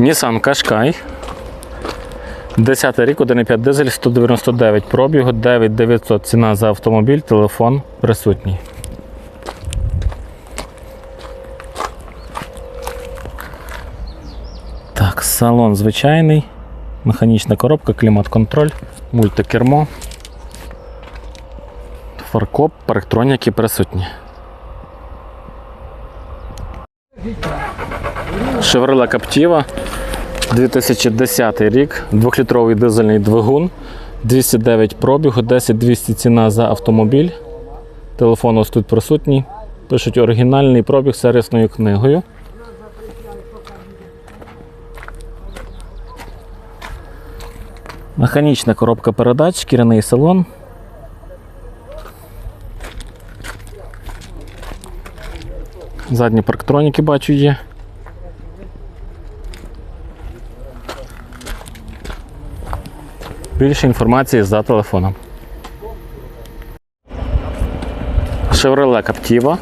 Nissan Qashqai. 10 рік, 1,5 дизель, 199 пробігу, 9900 ціна за автомобіль, телефон присутній. Так, салон звичайний, механічна коробка, клімат-контроль, мультикермо, фаркоп, парктроніки присутні. Chevrolet Captiva, 2010 рік, 2-літровий дизельний двигун, 209 пробігу, 10-200 ціна за автомобіль. Телефон ось тут присутній. Пишуть оригінальний пробіг з сервісною книгою. Механічна коробка передач, шкіряний салон. Задні парктроніки бачу є. Більше інформації за телефоном. Chevrolet Captiva.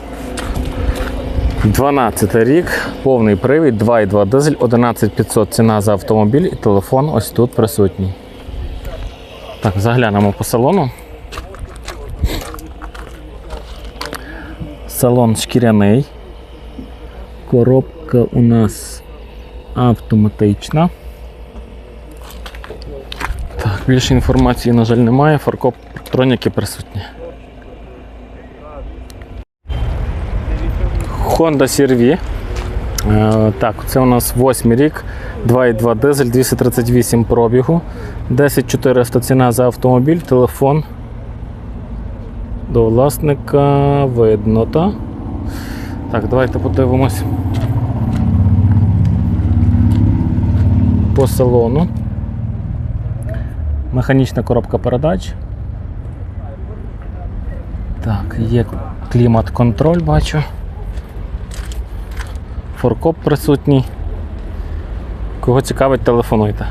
12 рік, повний привід, 2,2 дизель, 11500 ціна за автомобіль і телефон ось тут присутній. Так, заглянемо по салону. Салон шкіряний. Коробка у нас автоматична. Так, більше інформації, на жаль, немає. Фаркоп електроніки присутні. Honda CR-V. Е, Так, це у нас 8 рік, 2,2 дизель, 238 пробігу, 10400 ціна за автомобіль, телефон. До власника видно, так? Так, давайте подивимось по салону. Механічна коробка передач. Так, є клімат-контроль, бачу. Форкоп присутній. Кого цікавить, телефонуйте.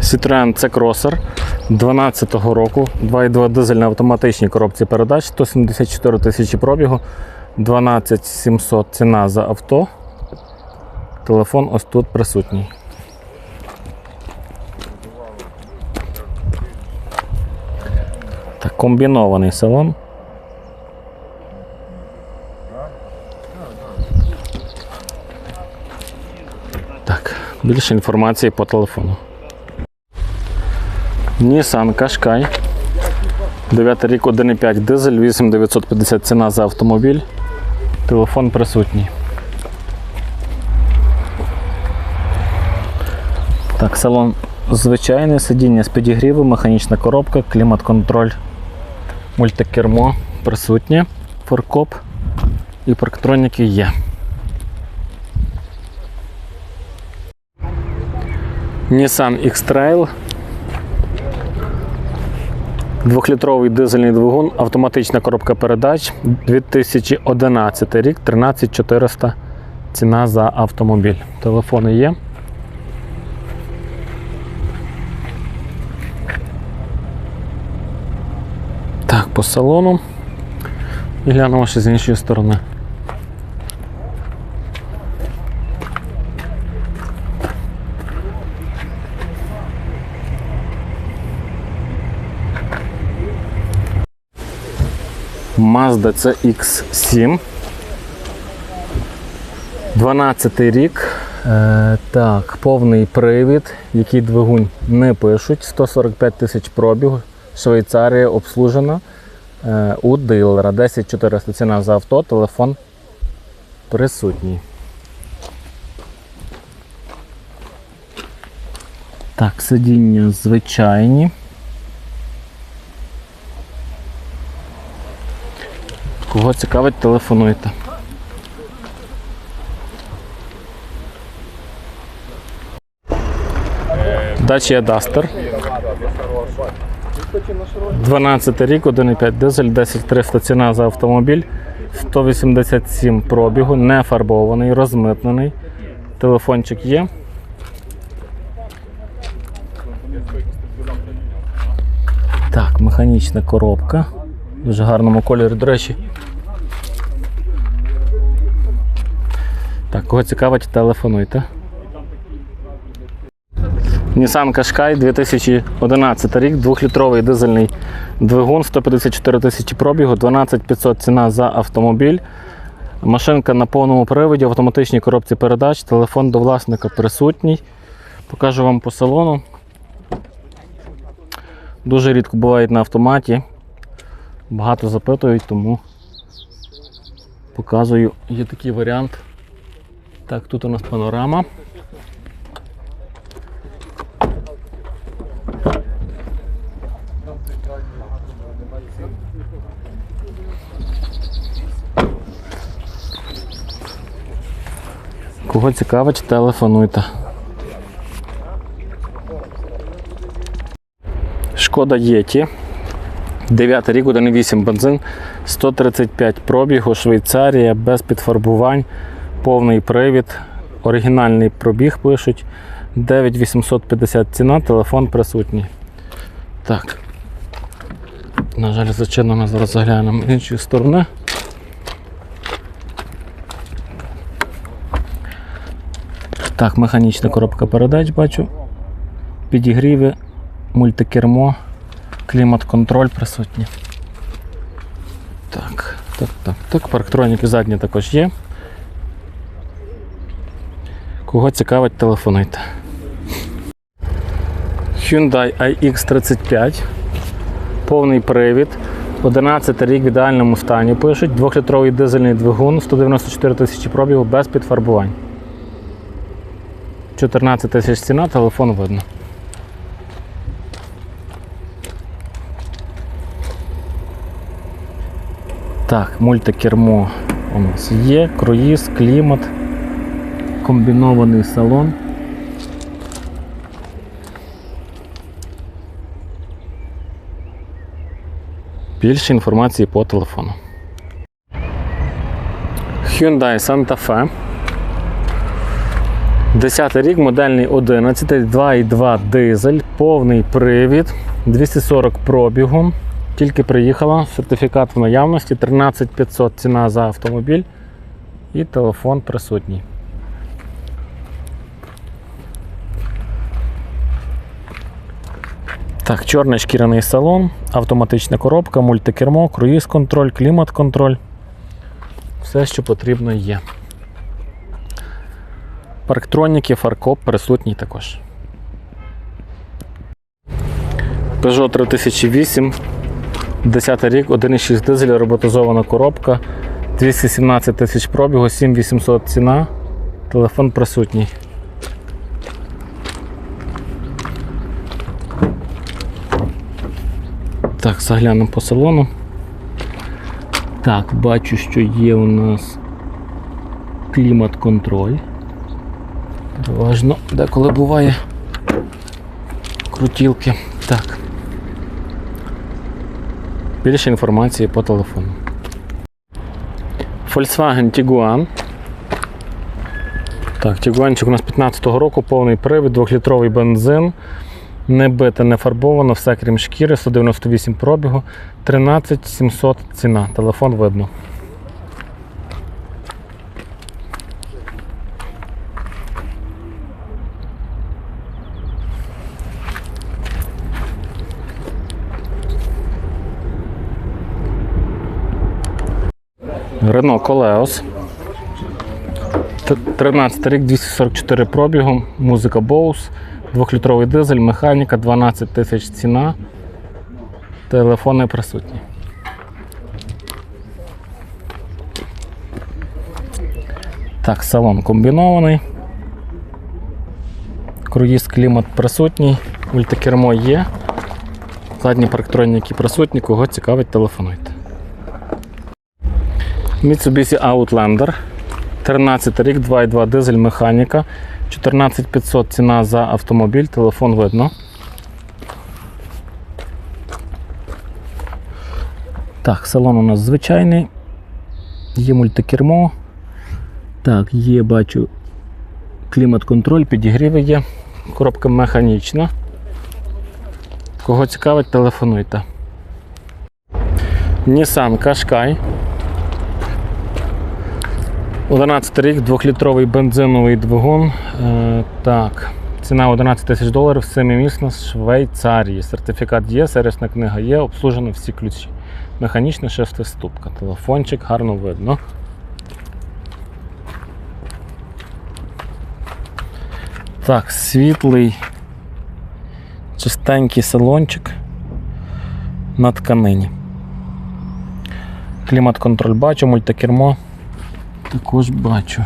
Citroen C-Crosser 12-го року, 2,2 дизель на автоматичній коробці передач, 174 тисячі пробігу, 12 700 ціна за авто. Телефон ось тут присутній. Комбінований салон. Так, більше інформації по телефону. Nissan Qashqai. 9 рік 1,5 дизель, 8950 ціна за автомобіль. Телефон присутній. Так, салон звичайне, сидіння з підігрівом, механічна коробка, клімат-контроль, мультикермо присутнє, форкоп і парктроніки є. Nissan X-Trail. Двохлітровий дизельний двигун, автоматична коробка передач 2011 рік, 13400 ціна за автомобіль. Телефони є. Так, по салону. І глянемо ще з іншої сторони. Mazda CX7. 12 рік. Е, так, повний привід, який двигун не пишуть. 145 тисяч пробігу. Швейцарія обслужена у дилера. 10400 ціна за авто, телефон присутній. Так, сидіння звичайні. Кого цікавить, телефонуйте. Dacia Duster. 12 рік, 1,5 дизель, 10300 ціна за автомобіль, 187 пробігу, не фарбований, розмитнений. Телефончик є. Так, механічна коробка. В дуже гарному кольорі, до речі. Так, кого цікавить, телефонуйте. Nissan Qashqai 2011 рік, 2-літровий дизельний двигун, 154 тисячі пробігу, 12 500 ціна за автомобіль. Машинка на повному приводі, в автоматичній коробці передач, телефон до власника присутній. Покажу вам по салону. Дуже рідко бувають на автоматі. Багато запитують, тому показую. Є такий варіант. Так, тут у нас панорама. Кого цікавить, телефонуйте. Шкода Єті. 9 рік, 1,8 бензин, 135 пробігу, Швейцарія, без підфарбувань, повний привід, оригінальний пробіг пишуть. 9850 ціна, телефон присутній. Так. На жаль, зачинено, зараз заглянемо з іншої сторони. Так, механічна коробка передач бачу. Підігріви, мультикермо, клімат-контроль присутні. Так, так, так, так. Парктроніки задні також є. Кого цікавить, телефонуйте. Hyundai iX35. Повний привід. 11 рік в ідеальному стані пишуть. 2-літровий дизельний двигун, 194 тисячі пробігу без підфарбувань. 14 тисяч ціна, телефон видно. Так, мультикермо у нас є, круїз, клімат, комбінований салон. Більше інформації по телефону. Hyundai Santa Fe. 10 рік, модельний 11, 2,2 дизель, повний привід, 240 пробігу. Тільки приїхала, сертифікат в наявності, 13500 ціна за автомобіль і телефон присутній. Так, чорний шкіряний салон, автоматична коробка, мультикермо, круїз-контроль, клімат-контроль. Все, що потрібно є. Парктроніки, фаркоп присутній також. Peugeot 3008, 10 рік, 1,6 дизель, роботизована коробка, 217 тисяч пробігу, 7800 ціна, телефон присутній. Так, заглянемо по салону. Так, бачу, що є у нас клімат-контроль. Важно, деколи буває крутілки. Так. Більше інформації по телефону. Volkswagen Tiguan. Так, Тігуанчик у нас 15-го року, повний привід, 2-літровий бензин. Не бите, не фарбовано, все крім шкіри, 198 пробігу, 13 700 ціна. Телефон видно. Рено Колеос. 13 рік, 244 пробігу, музика Bose, 2-літровий дизель, механіка, 12 тисяч ціна. Телефони присутні. Так, салон комбінований. Круїз клімат присутній, мультикермо є. Задні парктроніки присутні, кого цікавить, телефонуйте. Mitsubishi Outlander. 13 рік, 2,2 дизель, механіка. 14500 ціна за автомобіль, телефон видно. Так, салон у нас звичайний. Є мультикермо. Так, є, бачу, клімат-контроль, підігріви є. Коробка механічна. Кого цікавить, телефонуйте. Nissan Qashqai. 11 рік, 2-літровий бензиновий двигун. Е, так, Ціна 11 тисяч доларів, семимісна з Швейцарії. Сертифікат є, сервісна книга є, обслужено всі ключі. Механічна шестиступка. Телефончик гарно видно. Так, світлий, чистенький салончик на тканині. Клімат-контроль бачу, мультикермо також бачу.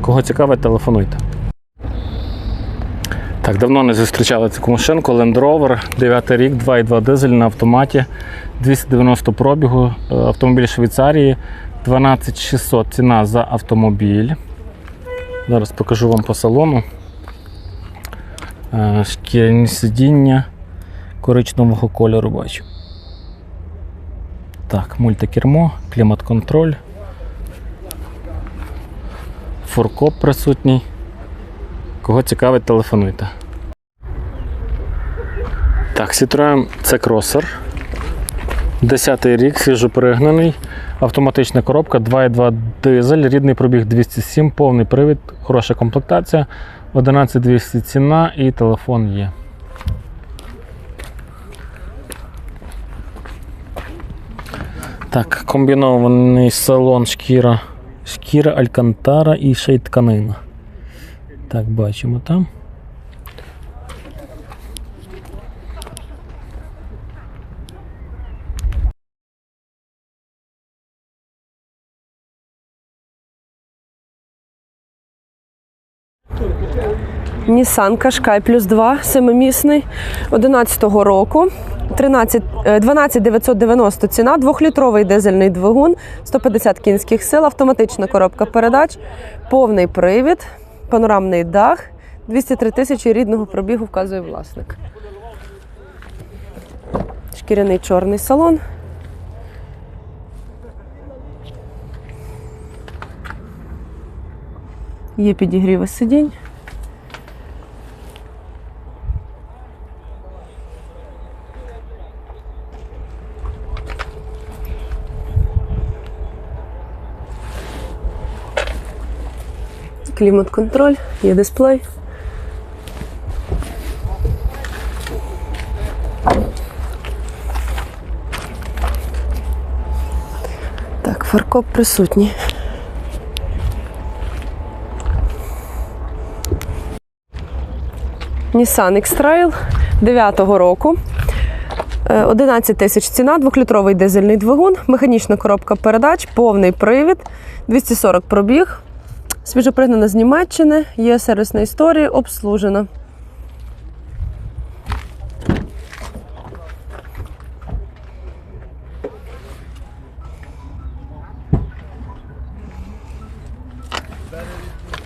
Кого цікавить, телефонуйте. Так, давно не зустрічали таку машинку. Land Rover, 9 рік, 2,2 дизель на автоматі, 290 пробігу, е, автомобіль Швейцарії, 12600 ціна за автомобіль. Зараз покажу вам по салону. Е, Шкіряні сидіння коричневого кольору бачу. Так, мультикермо, клімат-контроль. Фуркоп присутній. Кого цікавить, телефонуйте. Так, Citroen це кросер. 10 рік, свіжопригнаний. Автоматична коробка, 2,2 дизель, рідний пробіг 207, повний привід, хороша комплектація, 11200 ціна і телефон є. Так, комбінований салон шкіра, шкіра, алькантара і ще й тканина. Так, бачимо там. Nissan Qashqai плюс 2, семимісний, 11-го року. 13, е, 12 990 ціна, двохлітровий дизельний двигун, 150 кінських сил, автоматична коробка передач, повний привід, панорамний дах, 203 тисячі рідного пробігу вказує власник. Шкіряний чорний салон. Є підігріви сидінь. Клімат-контроль, є дисплей. Так, фаркоп присутній. Nissan X-Trail 9-го року. Е, 11 тисяч ціна, двохлітровий дизельний двигун, механічна коробка передач, повний привід, 240 пробіг. Свіжопригнана з Німеччини, є сервісна історія, обслужена.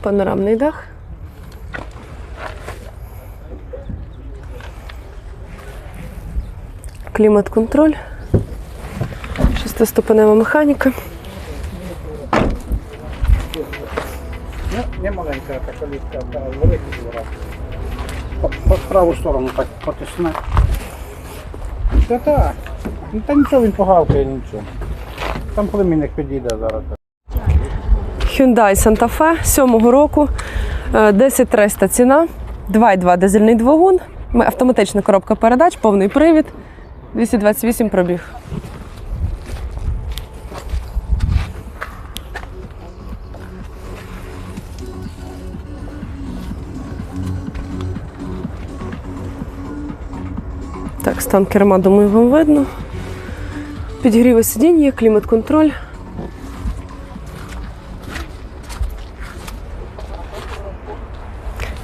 Панорамний дах. Клімат-контроль. Шестиступенева механіка. Не маленька така калітка, та велика була. По, по праву сторону так потисне. Та так. Ну, та нічого він погавкає, нічого. Там племінник підійде зараз. Hyundai Santa Fe 7 року, е, 10300 ціна, 2,2 дизельний двигун, м- автоматична коробка передач, повний привід, 228 пробіг. Стан керма, думаю, вам видно. Підігріви сидінь є, клімат-контроль.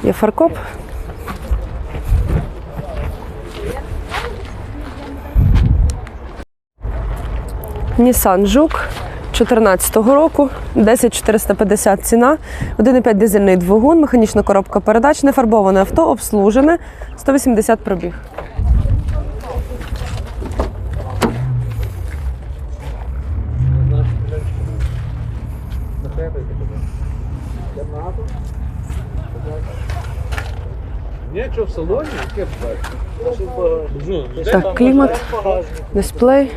Є фаркоп. Nissan Жук 2014 року, 10450 ціна, 1,5 дизельний двигун, механічна коробка передач, нефарбоване авто, обслужене, 180 пробіг. Нічого в салоні, яке бачиш. Так, клімат, дисплей.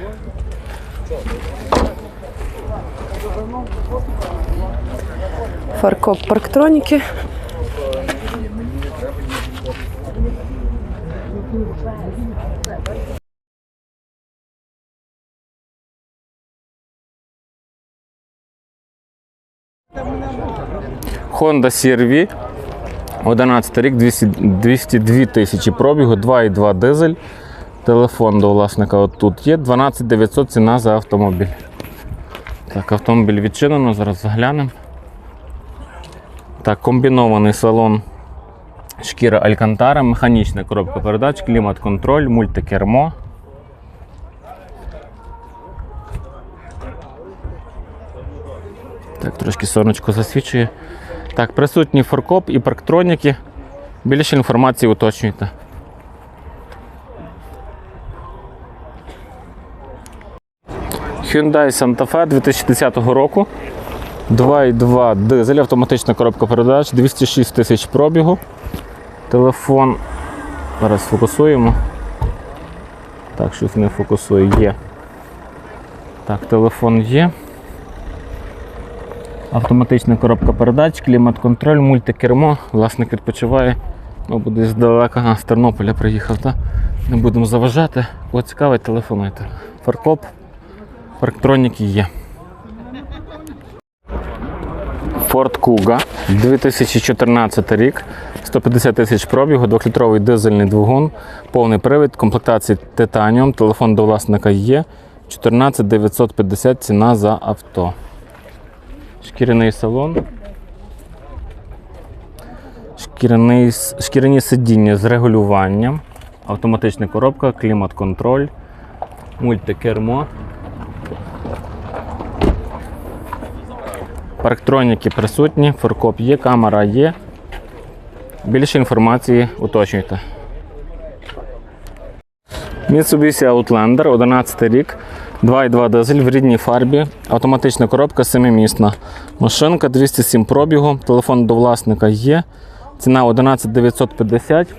Фаркоп парктроніки. Honda CR-V, 11 рік, 200, 202 тисячі пробігу, 2,2 дизель. Телефон до власника от тут є. 12 900 ціна за автомобіль. Так, автомобіль відчинено, зараз заглянемо. Так, комбінований салон шкіра Алькантара, механічна коробка передач, клімат-контроль, мультикермо. Так, трошки сонечко засвічує. Так, присутній форкоп і парктроніки. Більше інформації уточнюйте. Hyundai Santa Fe 2010 року. 2,2 дизель, автоматична коробка передач, 206 тисяч пробігу. Телефон. Зараз фокусуємо. Так, щось не фокусує. Є. Так, телефон є. Автоматична коробка передач, клімат-контроль, мультикермо. Власник відпочиває. Мабуть, десь здалека, ага, з Тернополя приїхав. Та? Не будемо заважати. Кого цікавить, телефонуйте. Фаркоп, парктроніки є. Ford Kuga, 2014 рік, 150 тисяч пробігу, 2-літровий дизельний двигун, повний привід, комплектації Titanium, телефон до власника є. 14 950 ціна за авто. Шкіряний салон. Шкіряний, шкіряні сидіння з регулюванням, автоматична коробка, клімат-контроль, мультикермо. Парктроніки присутні, форкоп є, камера є. Більше інформації уточнюйте. Mitsubishi Outlander, 11 рік, 2,2 дизель в рідній фарбі, автоматична коробка семимісна. Машинка 207 пробігу, телефон до власника є. Ціна 11 950.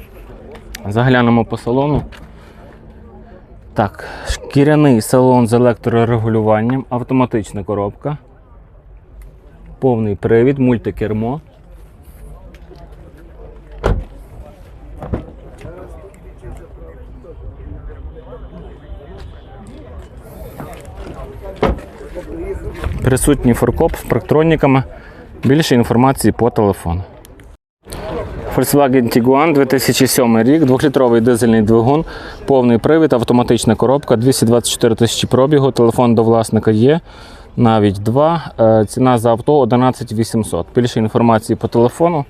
Заглянемо по салону. Так, шкіряний салон з електрорегулюванням, автоматична коробка. Повний привід, мультикермо. Присутній форкоп з парктроніками. Більше інформації по телефону. Volkswagen Tiguan 2007 рік, 2-літровий дизельний двигун, повний привід, автоматична коробка, 224 тисячі пробігу, телефон до власника є, навіть два. Е, Ціна за авто 11 800. Більше інформації по телефону.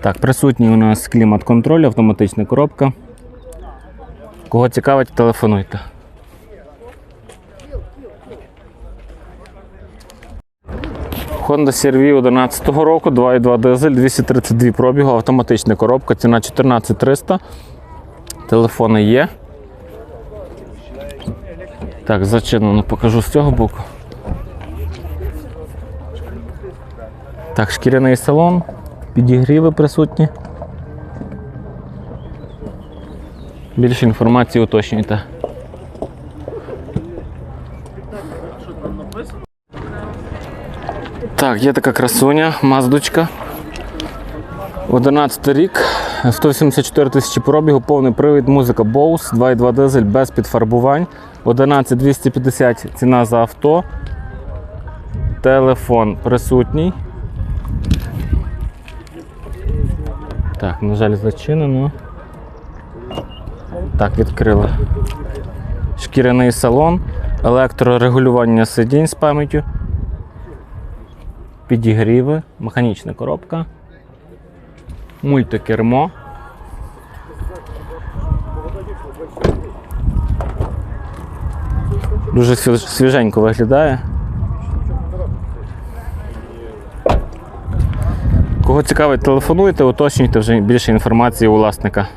Так, присутній у нас клімат-контроль, автоматична коробка. Кого цікавить, телефонуйте. Honda CR-V 11 року, 2,2 дизель, 232 пробігу, автоматична коробка, ціна 14300. Телефони є. Так, зачинено покажу з цього боку. Так, шкіряний салон, підігріви присутні. Більше інформації уточнюйте. Так, є така красуня, маздочка. 11 рік, 184 тисячі пробігу, повний привід, музика Bose, 2,2 дизель без підфарбувань. 11 250 ціна за авто. Телефон присутній. Так, на жаль, зачинено. Так, відкрили. Шкіряний салон, електрорегулювання сидінь з пам'яттю підігріви, механічна коробка, мультикермо. Дуже свіженько виглядає. Кого цікавить, телефонуйте, уточнюйте вже більше інформації у власника.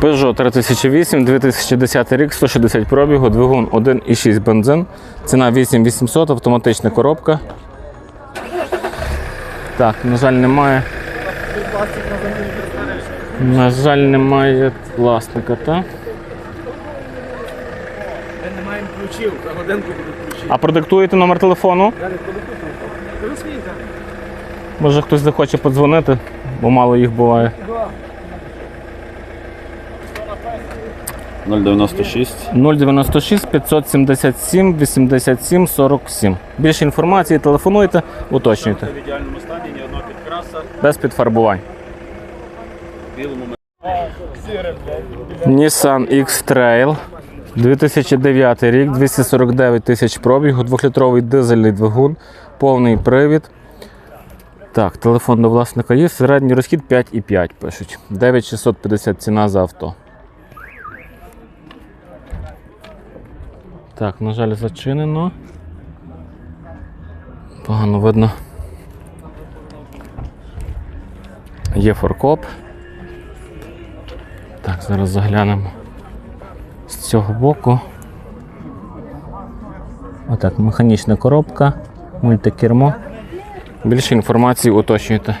Peugeot 3008, 2010 рік, 160 пробігу, двигун 1,6 бензин, ціна 8800, автоматична коробка. Так, на жаль, немає. На жаль, немає власника, так? Ми не маємо ключів, за годинку будуть ключі. А продиктуєте номер телефону? Може хтось захоче подзвонити, бо мало їх буває. 096 096 577 87 47. Більше інформації телефонуйте, уточнюйте. в ідеальному стані, ні одного підкраса, Без підфарбувань. в білому Nissan X-Trail 2009 рік, 249 тисяч пробігу, 2-літровий дизельний двигун, повний привід. Так, телефон до власника є, середній розхід 5,5 пишуть. 9650 ціна за авто. Так, на жаль, зачинено. Погано видно. Є форкоп. Так, зараз заглянемо з цього боку. Отак, механічна коробка, мультикермо. Більше інформації уточнюйте.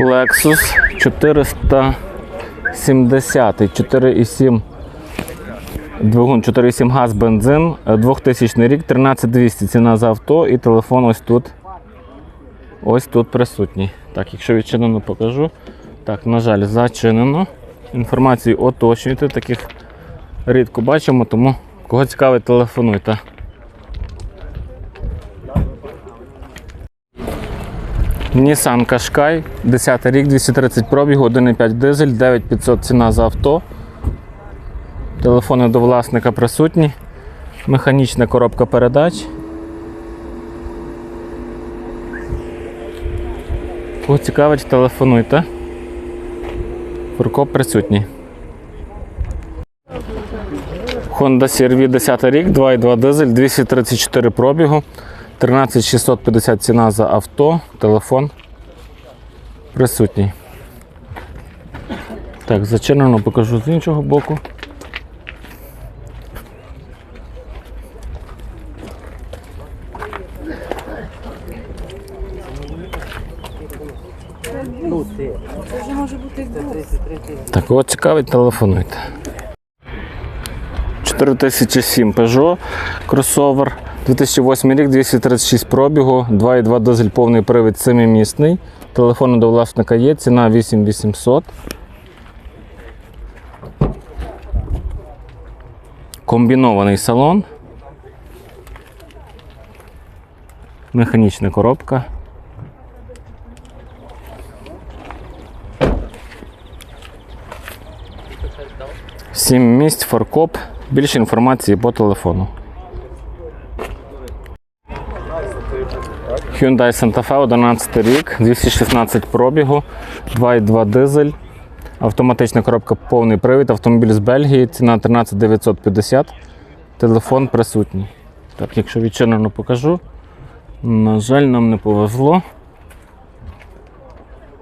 Lexus 470 4,7 двигун 4,7 газ бензин, е, 2000 рік, 13200 ціна за авто і телефон ось тут Ось тут присутній. Так, якщо відчинено, покажу. Так, на жаль, зачинено. Інформацію уточнюйте, таких рідко бачимо, тому кого цікавить, телефонуйте. Nissan Qashqai, 10 рік, 230 пробігу, 1,5 дизель, 9500 ціна за авто. Телефони до власника присутні. Механічна коробка передач. Кого цікавить, телефонуйте. Фуркоп присутній. Honda CR-V 10 рік, 2,2 дизель, 234 пробігу, 13650 ціна за авто, телефон присутній. Так, зачинено покажу з іншого боку. Так, кого цікавить, телефонуйте. 4007 Peugeot кросовер. 2008 рік, 236 пробігу, 2,2 дизель повний привід 7-місний. Телефон до власника є, ціна 8800. Комбінований салон. Механічна коробка. Сім місць, форкоп. Більше інформації по телефону. Hyundai Santa Fe 11 рік, 216 пробігу, 2,2 дизель, автоматична коробка повний привід, автомобіль з Бельгії, ціна 13 950, телефон присутній. Так, якщо відчинено покажу. На жаль, нам не повезло.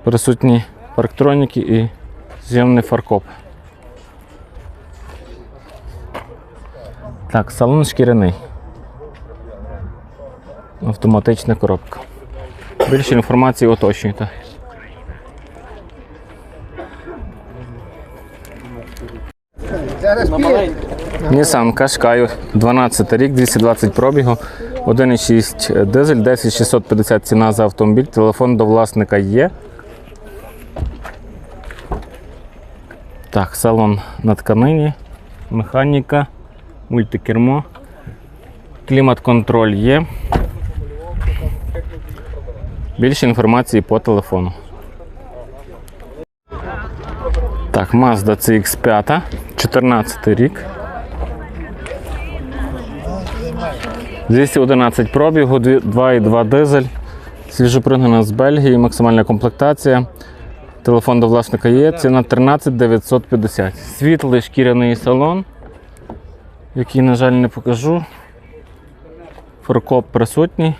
Присутні парктроніки і зйомний фаркоп. Так, салон шкіряний. Автоматична коробка. Більше інформації уточнюйте. Nissan Qashqai 12 рік, 220 пробігу, 1,6 дизель, 10650 ціна за автомобіль, телефон до власника є. Так, салон на тканині, механіка, мультикермо, клімат-контроль є. Більше інформації по телефону. Так, Mazda CX5, 14 рік. 211 пробігу, 2,2 дизель, свіжопригнана з Бельгії, максимальна комплектація. Телефон до власника є, ціна 13 950. Світлий шкіряний салон, який, на жаль, не покажу. Форкоп присутній.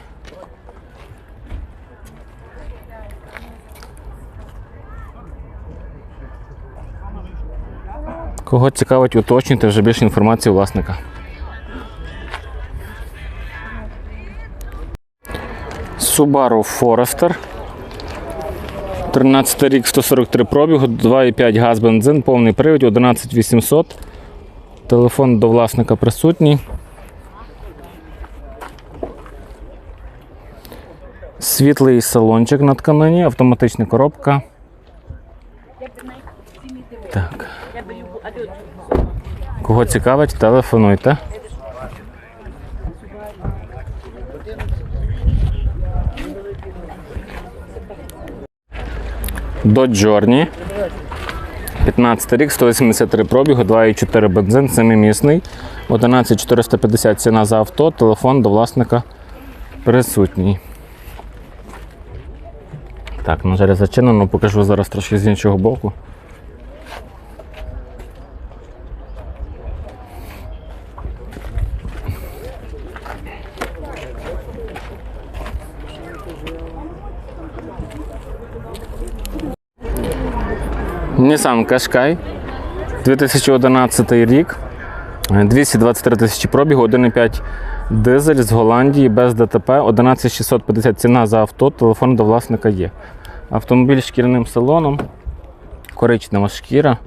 Кого цікавить, уточнюйте вже більше інформації власника. Subaru Forester. 13 рік 143 пробігу, 2,5 газ бензин, повний привід, 11800. Телефон до власника присутній. Світлий салончик на тканині, автоматична коробка. Так. Кого цікавить, телефонуйте. До Journey. 15 рік, 183 пробігу, 2,4 бензин, 7-місний. 11450 ціна за авто, телефон до власника присутній. Так, на жаль, зачинено, покажу зараз трошки з іншого боку. Nissan Qashqai 2011 рік. 223 тисячі пробігу, 1,5 дизель з Голландії без ДТП, 11650 ціна за авто, телефон до власника є. Автомобіль з шкіряним салоном, коричнева шкіра.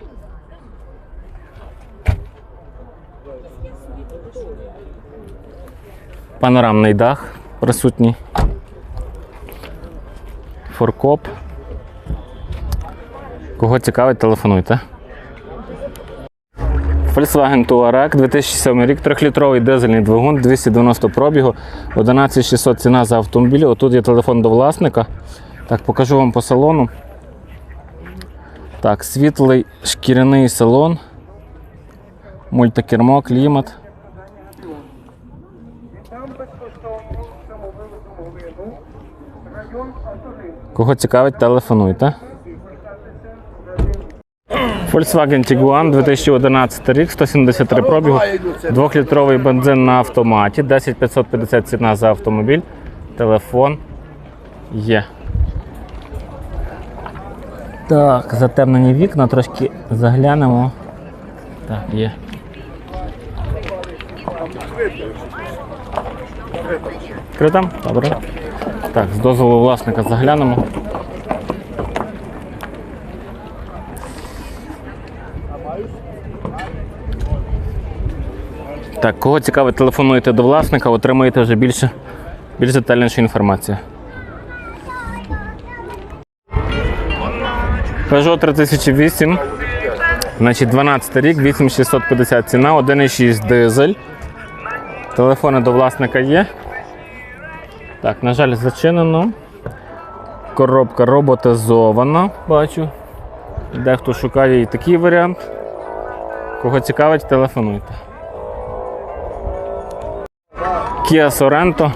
Панорамний дах присутній. Форкоп. Кого цікавить, телефонуйте. Volkswagen Touareg 2007 рік, 3-літровий дизельний двигун, 290 пробігу, 11600 ціна за автомобіль. Отут є телефон до власника. Так, покажу вам по салону. Так, світлий шкіряний салон. Мультикермо, клімат. Кого цікавить, телефонуйте. Volkswagen Tiguan 2011 рік, 173 пробігу, 2-літровий бензин на автоматі, 10550 ціна за автомобіль, телефон є. Так, затемнені вікна, трошки заглянемо. Так, є. Крито? Добре. Так, з дозволу власника заглянемо. Так, кого цікавить, телефонуєте до власника, отримаєте вже більше, більш детальнішу інформацію. Peugeot 3008. Значить, 12 рік, 8650 ціна, 1,6 дизель. Телефони до власника є. Так, на жаль, зачинено. Коробка роботизована, бачу. Дехто шукає і такий варіант. Кого цікавить, телефонуйте. Kia Sorento.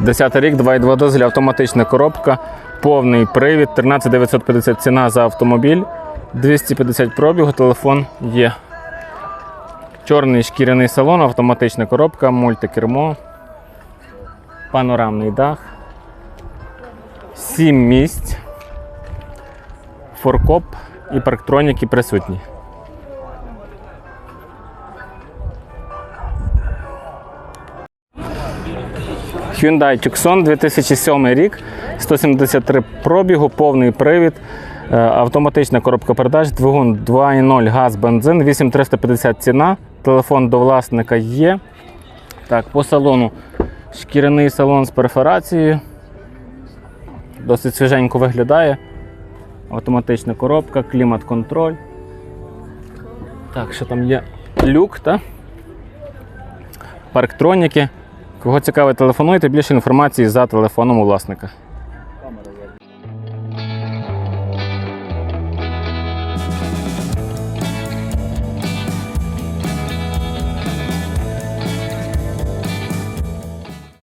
10 рік, 2,2 дизель, автоматична коробка, повний привід, 13950 ціна за автомобіль, 250 пробігу, телефон є. Чорний шкіряний салон, автоматична коробка, мультикермо, панорамний дах, 7 місць, форкоп і парктроніки присутні. Hyundai Tucson 2007 рік, 173 пробігу, повний привід, е, автоматична коробка передач, двигун 2.0 газ, бензин, 8350 ціна, телефон до власника є. Так, по салону шкіряний салон з перфорацією. Досить свіженько виглядає. Автоматична коробка, клімат-контроль. Так, що там є? Люк, так? Парктроніки. Кого цікавить, телефонуйте більше інформації за телефоном у власника.